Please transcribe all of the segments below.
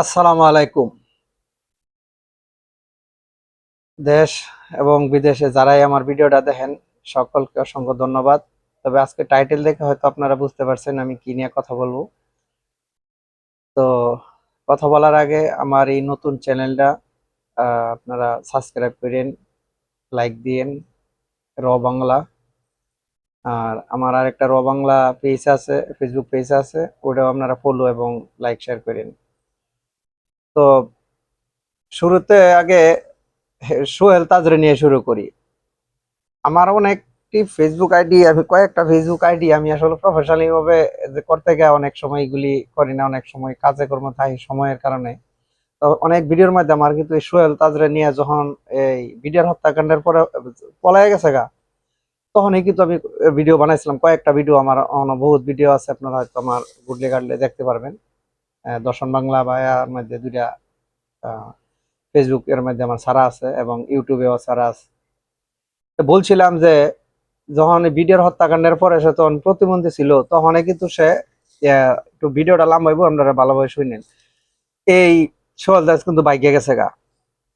আসসালামু আলাইকুম। দেশ এবং বিদেশে যারাই আমার ভিডিওটা দেখেন, সকলকে অসংখ্য ধন্যবাদ। তবে আজকে টাইটেল দেখে হয়তো আপনারা বুঝতে পারছেন আমি কি নিয়ে কথা বলব। তো কথা বলার আগে আমার এই নতুন চ্যানেলটা আপনারা সাবস্ক্রাইব করেন লাইক দিয়েন, র বাংলা। আর আমার আরেকটা র বাংলা পেজ আছে ফেসবুক পেজ আছে, ওটাও আপনারা ফলো এবং লাইক শেয়ার করেন। তো শুরুতে আগে সোহেল তাজরে নিয়ে শুরু করি। আমার অনেকটি ফেসবুক আইডি, আমি কয়েকটা ফেসবুক আইডি আমি আসলে প্রফেশনালি ভাবে করতে গিয়ে অনেক সময় এগুলি করি না, অনেক সময় কাজে কর্ম থাকি সময়ের কারণে। তো অনেক ভিডিওর মধ্যে আমার কিন্তু এই সোহেল তাজরে নিয়ে যখন এই ভিডিওর হত্যাকাণ্ডের পরে পলায় গেছে গা, তখনই কিন্তু আমি ভিডিও বানাইছিলাম। কয়েকটা ভিডিও আমার বহুত ভিডিও আছে, আপনারা হয়তো আমার গুডলে গাডলে দেখতে পারবেন। দর্শন বাংলা বা এর মধ্যে দুইটা ফেসবুক এর মধ্যে আমার সারা আছে এবং ইউটিউবেও সারা আছে। বলছিলাম যে, যখন ভিডিওর হত্যাকাণ্ডের পরে সে তখন প্রতিবন্ধী ছিল তখন কিন্তু সে একটু ভিডিওটা লাম্বাইবো আপনারা ভালোভাবে শুনেন এই সোহেল দাস কিন্তু বাইকে গেছে গা।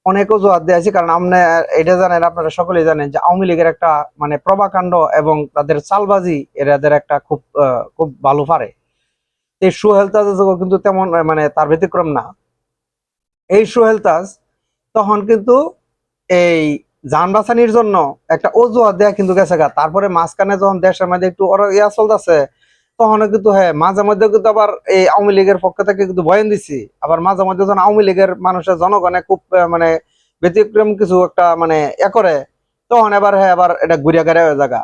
অনেক অজুহাত দিয়েছি কারণ আপনি, এটা জানেন, আপনারা সকলেই জানেন যে আওয়ামী লীগের একটা মানে প্রভাকাণ্ড এবং তাদের চালবাজি এরাদের একটা খুব খুব ভালো পারে। এই সোহেল তাজ কিন্তু তেমন মানে তার ব্যতিক্রম না। এই সোহেল তাজ তখন কিন্তু এই যান বাঁচানির জন্য একটা অজুহাত দেয়া কিন্তু গেছে গা। তারপরে মাঝখানে যখন দেশের মধ্যে একটু ওর ইয়া চলতেছে তখন কিন্তু হ্যাঁ মাঝে মধ্যে কিন্তু আবার এই আওয়ামী লীগের পক্ষ থেকে কিন্তু বয়ান দিছি। আবার মাঝে মধ্যে যখন আওয়ামী লীগের মানুষের জনগণে খুব মানে ব্যতিক্রম কিছু একটা মানে এ করে, তখন এবার হ্যাঁ আবার এটা ঘুরিয়া হয়ে জায়গা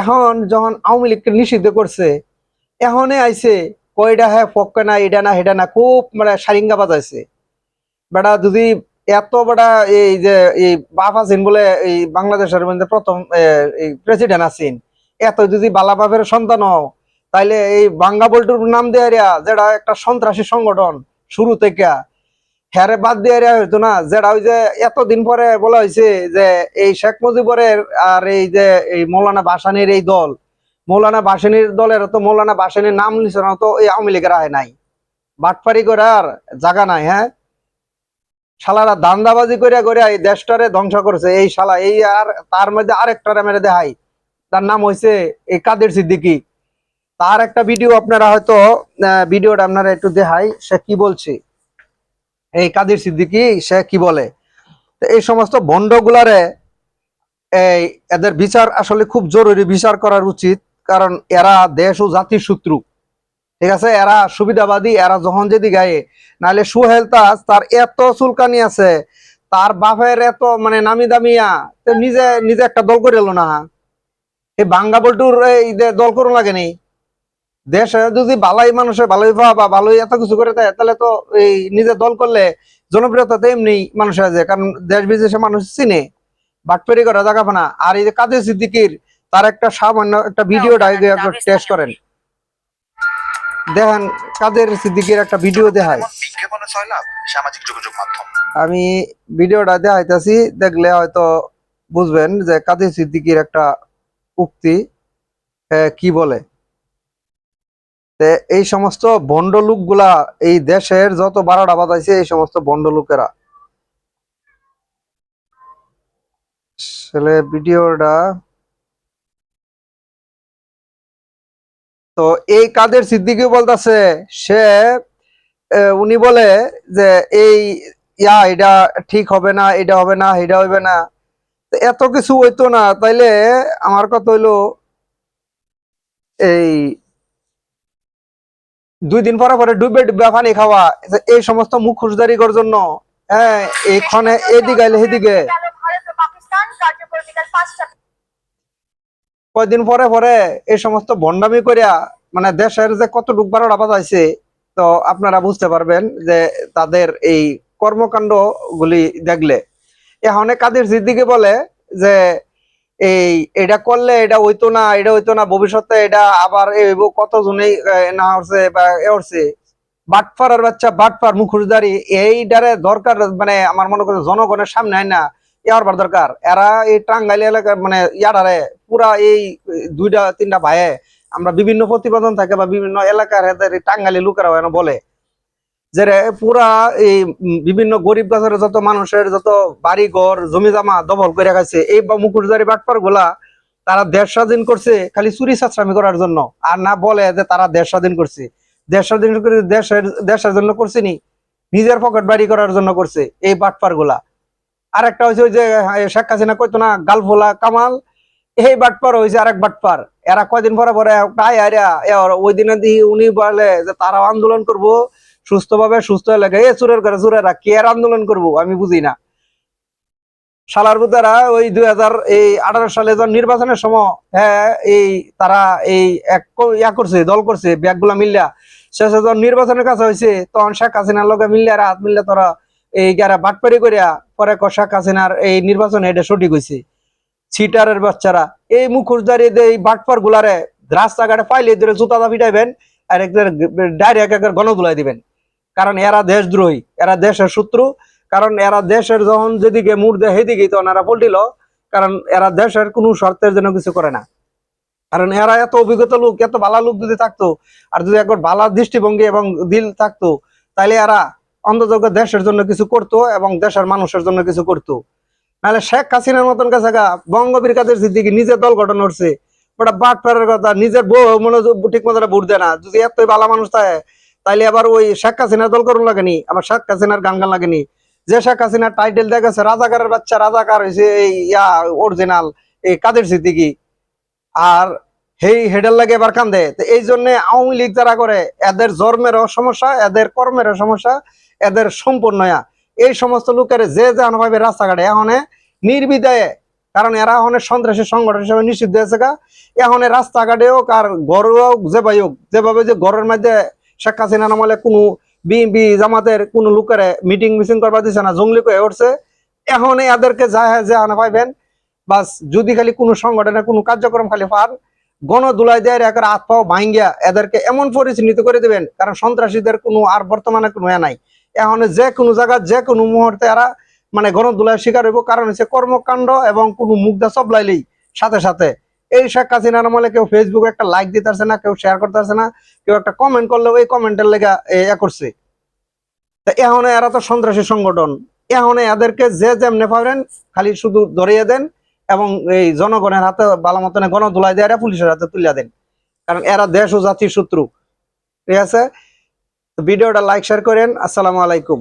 এখন যখন আওয়ামী লীগকে নিষিদ্ধ করছে এখনে আইছে কয়টা হ্যাঁ পক্ষে না এটা না হেটা না খুব মানে সারিঙ্গা বাজাইছে। বেটা যদি এত বেটা এই যে এই বাপ আছেন বলে এই বাংলাদেশের মধ্যে প্রথম প্রেসিডেন্ট আছেন এত যদি বালা বালাবাপের সন্তান হও, তাইলে এই বাঙ্গা বল্টুর নাম দেয়া যেটা একটা সন্ত্রাসী সংগঠন শুরু থেকে হ্যারে বাদ দিয়ে হইতো না যেটা ওই যে এতদিন পরে বলা হয়েছে যে এই শেখ মুজিবরের আর এই যে এই মৌলানা বাসানির এই দল মৌলানা বাসানির দলের তো মৌলানা বাসানির নাম নিছে না, তো এই আওয়ামী লীগের আয় নাই। বাটপারি করে আর জায়গা নাই হ্যাঁ? শালারা দান্দাবাজি করে করে এই দেশটারে ধ্বংস করছে, এই শালা, এই আর তার মধ্যে আরেকটারে মেরে দেখাই। তার নাম হয়েছে এই কাদের সিদ্দিকি। তার একটা ভিডিও আপনারা হয়তো ভিডিওটা আপনারা একটু দেখাই, সে কি বলছে? এই কাদের সিদ্দিকি, সে কি বলে? এই সমস্ত ভণ্ডগুলারে এই এদের বিচার আসলে খুব জরুরি, বিচার করার উচিত। কারণ এরা দেশ ও জাতির শত্রু। ঠিক আছে? এরা সুবিধাবাদী, এরা যখন যদি গায়ে। নাহলে সুহেল তাজ তার এত চুলকানি আছে, তার বাপের এত মানে নামি দামিয়া নিজে নিজে একটা দল করে এলো না। এই বাঙ্গা বল্টুর এই দল করুন লাগেনি। দেশে যদি বালাই মানুষে ভালোই পাওয়া বা ভালোই এত কিছু করে দেয়, তাহলে তো এই নিজে দল করলে জনপ্রিয়তা তো এমনি মানুষের আছে, কারণ দেশ বিদেশে মানুষ চিনে। বাটপেরি করা জায়গা না আর এই যে কাদের সিদ্দিকির তার একটা সামান্য একটা ভিডিও টেস্ট করেন। দেখেন কাদের সিদ্দিকির একটা ভিডিও দেখায়। সামাজিক যোগাযোগ মাধ্যম। আমি ভিডিওটা দেখাইতেছি দেখলে হয়তো বুঝবেন যে কাদের সিদ্দিকির একটা উক্তি কি বলে। এই সমস্ত ভণ্ড লোকগুলা এই দেশের যত বারোটা বাজাইছে এই সমস্ত ভণ্ড লোকেরা ভিডিওটা তো এই কাদের সিদ্দিকি বলতেছে, সে উনি বলে যে, এই, ইয়া, এটা ঠিক হবে না, এটা হবে না, এটা হবে না। এত কিছু হইতো না, তাইলে আমার কথা হইল, এই, দুই দিন পরে পরে ডুবে ডুবে পানি খাওয়া এই সমস্ত মুখোশদারি করার জন্য হ্যাঁ এইখানে এদিকে আইলে কয়দিন পরে পরে এই সমস্ত ভণ্ডামি করিয়া মানে দেশের যে কত ডুব বারোটা বাজাইছে, তো আপনারা বুঝতে পারবেন যে তাদের এই কর্মকাণ্ড গুলি দেখলে। এখন কাদের সিদ্দিকি বলে যে এই এটা করলে এটা হইতো না, এটা হইতো না, ভবিষ্যতে এটা আবার কতজনেই না হচ্ছে বা এ হচ্ছে বাটফার বাচ্চা, বাটফার মুখোশধারী এইটারে দরকার মানে আমার মনে করে জনগণের সামনে হয় না ইয়ার দরকার। এরা এই টাঙ্গাইল এলাকার মানে ইয়ারারে পুরা এই দুইটা, তিনটা ভাইয়ে আমরা বিভিন্ন প্রতিবেদন থাকে বা বিভিন্ন এলাকার টাঙ্গাইলি লোকেরা বলে যে পুরা এই বিভিন্ন গরিব গাছের যত মানুষের যত বাড়ি ঘর জমি জমা দখল করে খাইছে এই বা মুকুটদারি বাটপারগুলা তারা দেশ স্বাধীন করছে খালি চুরি চাষরামি করার জন্য। আর না বলে যে তারা দেশ স্বাধীন করছে। দেশ স্বাধীন করে দেশের দেশের জন্য করছে নি? নিজের পকেট বাড়ি করার জন্য করছে এই বাটপারগুলা আর একটা হচ্ছে ওই যে শেখ হাসিনা কইতো না, গালফোলা কামাল এই বাটপার হয়েছে আরেক বাটপার। এরা কয়দিন পরে পরে প্রায় আরিয়া ওই দিনে দি উনি বলে যে তারাও আন্দোলন করব, সুস্থভাবে সুস্থ এলাকায় এ চুরের করে চুরেরা কে আর আন্দোলন করব আমি বুঝি না। সালার বুতারা ওই দুই হাজার এই আঠারো সালে যখন নির্বাচনের সময় হ্যাঁ এই তারা এই এক ইয়া করছে, দল করছে, ব্যাগগুলা মিল্লা। শেষে যখন নির্বাচনের কাছে হয়েছে, তখন শেখ হাসিনার লগে মিল্লা আর হাত মিল্লা তোরা এই যারা বাটপারি করিয়া পরে শেখ হাসিনার এই নির্বাচনে এটা সঠিক হয়েছে ছিটারের বাচ্চারা। এই মুখোশধারী এই বাটপার গুলারে রাস্তাঘাটে পাইলে ধরে জুতা দা পিটাইবেন আর একদের ডাইরেক্ট একবার গণদুলাই দিবেন। কারণ এরা দেশদ্রোহী, এরা দেশের শত্রু। কারণ এরা দেশের যখন যেদিকে মুড় দেয় সেদিকে তখন এরা পল্টিল কারণ এরা দেশের কোনো শর্তের জন্য কিছু করে না। কারণ এরা এত অভিজ্ঞতা লোক, এত ভালো লোক যদি থাকতো, আর যদি একবার ভালো দৃষ্টিভঙ্গি এবং দিল থাকতো তাহলে এরা অন্তত দেশের জন্য কিছু করতো এবং দেশের মানুষের জন্য কিছু করতো। নাহলে শেখ হাসিনার মতন কাছে বঙ্গবীর কাদের সিদ্দিকি নিজের দল গঠন করছে, ওটা বাট ফেরার কথা, নিজের বউ মনোযোগ ঠিক মতো ভোট দেয় না। যদি এতই ভালো মানুষ থাকে, তাইলে আবার ওই শেখ হাসিনার দল করুন লাগেনি, আবার শেখ হাসিনার গান গান লাগেনি। যে শেখ হাসিনার টাইটেল দেখেছে রাজাকারের বাচ্চা, রাজাকার হয়েছে এই ইয়া অরিজিনাল এই কাদের সিদ্দিকি। আর হেই হেডের লাগে এবার কান্দে। তো এই জন্য আওয়ামী লীগ যারা করে, এদের জন্মেরও সমস্যা, এদের কর্মেরও সমস্যা, এদের সম্পূর্ণয়া এই সমস্ত লোকের যে যে ভাবে রাস্তাঘাটে এখন নির্বিদায়ে, কারণ এরা এখন সন্ত্রাসী সংগঠন হিসেবে নিষিদ্ধ হয়েছে গা। এখন রাস্তাঘাটে হোক আর ঘরেও হোক, যে যেভাবে হোক, যেভাবে যে ঘরের মধ্যে শেখ হাসিনা নামলে কোনো বিএনপি জামাতের কোনো লোকের মিটিং মিটিং করবা দিচ্ছে না, জঙ্গলি হয়ে উঠছে। এখন এদেরকে যা যে আনা পাইবেন, বাস যদি খালি কোনো সংগঠনের কোনো কার্যক্রম খালি পান গণ দুলাই দেয় একের হাত পাও ভাঙ্গিয়া এদেরকে এমন পরিচিহ্নিত করে দেবেন, কারণ সন্ত্রাসীদের কোনো আর বর্তমানে কোনো নাই। এখন যে কোনো জায়গা যে কোনো মুহূর্তে এরা মানে গণদুলার শিকার হইব। কারণ হচ্ছে কর্মকাণ্ড এবং কোনো মুগ্ধা সবলাইলেই সাথে সাথে। এই শেখ হাসিনার আমলে কেউ ফেসবুকে একটা লাইক দিতেছে না, কেউ শেয়ার করতেছে না, কেউ একটা কমেন্ট করলেও এই কমেন্টের লেগা ইয়া করছে। তা এখন এরা তো সন্ত্রাসী সংগঠন। এখন এদেরকে যে যেমনে পারেন খালি শুধু ধরিয়ে দেন এবং এই জনগণের হাতে ভালো মতনে গণদুলাই দিয়ে এরা পুলিশের হাতে তুলে দেন। কারণ এরা দেশ ও জাতির শত্রু। ঠিক আছে? ভিডিওটা লাইক শেয়ার করেন। আসসালামু আলাইকুম।